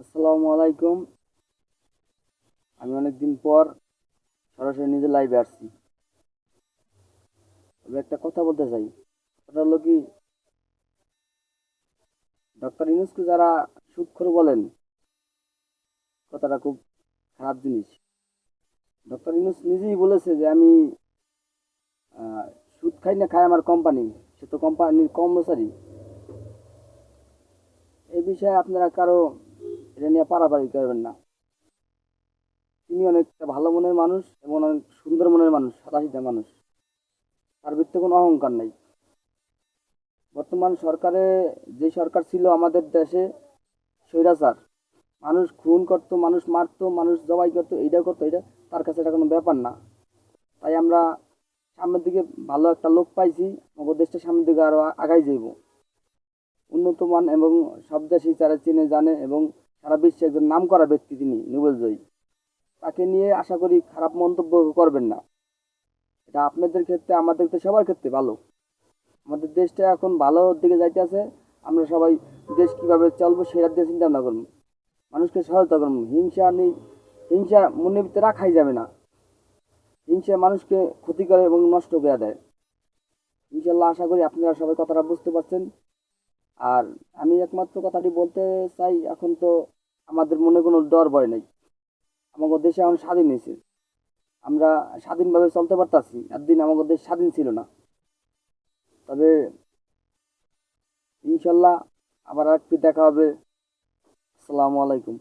আসসালামু আলাইকুম। আমি অনেকদিন পর সরাসরি নিজে লাইভে আসছি। তবে একটা কথা বলতে চাই। কথা হলো কি ডক্টর ইউনুসকে যারা সুৎখর বলেন, কথাটা খুব খারাপ জিনিস। ডক্টর ইউনুস নিজেই বলেছে যে আমি সুদ খাই না খাই আমার কোম্পানি সে তো কোম্পানির কর্মচারী। এই বিষয়ে আপনারা কারও এটা নিয়ে পারাপারি করবেন না। তিনি অনেকটা ভালো মনের মানুষ এবং অনেক সুন্দর মনের মানুষ, সাদাসিধা মানুষ। তার ভিত্তিতে কোনো অহংকার নাই। বর্তমান সরকারে যে সরকার ছিল আমাদের দেশে, স্বৈরাচার। মানুষ খুন করতো, মানুষ মারতো, মানুষ জবাই করতো, এইটা করতো এটা তার কাছে এটা কোনো ব্যাপার না। তাই আমরা সামনের দিকে ভালো একটা লোক পাইছি আমাদের দেশটা সামনের দিকে আরও আগাই যাইব। উন্নত মান এবং সব দেশেই তারা চিনে, জানে এবং সারা বিশ্বে একজন নাম করা ব্যক্তি তিনি, নোবেল জয়ী। তাকে নিয়ে আশা করি খারাপ মন্তব্য করবেন না। এটা আপনাদের ক্ষেত্রে, আমাদের ক্ষেত্রে, সবার ক্ষেত্রে ভালো। আমাদের দেশটা এখন ভালো দিকে যাইতে আছে আমরা সবাই দেশ কীভাবে চলবো সেটার দিয়ে চিন্তা ভাবনা করব মানুষকে সহায়তা করব হিংসা নেই, হিংসা মনের ভিতরে রাখাই যাবে না। হিংসা মানুষকে ক্ষতি করে এবং নষ্ট করে দেয়। ইনশাল্লাহ আশা করি আপনারা সবাই কথাটা বুঝতে পারছেন। আর আমি একমাত্র কথাটি বলতে চাই, এখন তো আমাদের মনে কোনো ডর ভয় নেই। আমাদের দেশে এখন স্বাধীন হয়েছে। আমরা স্বাধীনভাবে চলতে পারতাছি, একদিন আমাদের দেশ স্বাধীন ছিল না। তবে ইনশাল্লাহ আবার একটি দেখা হবে। আসসালামু আলাইকুম।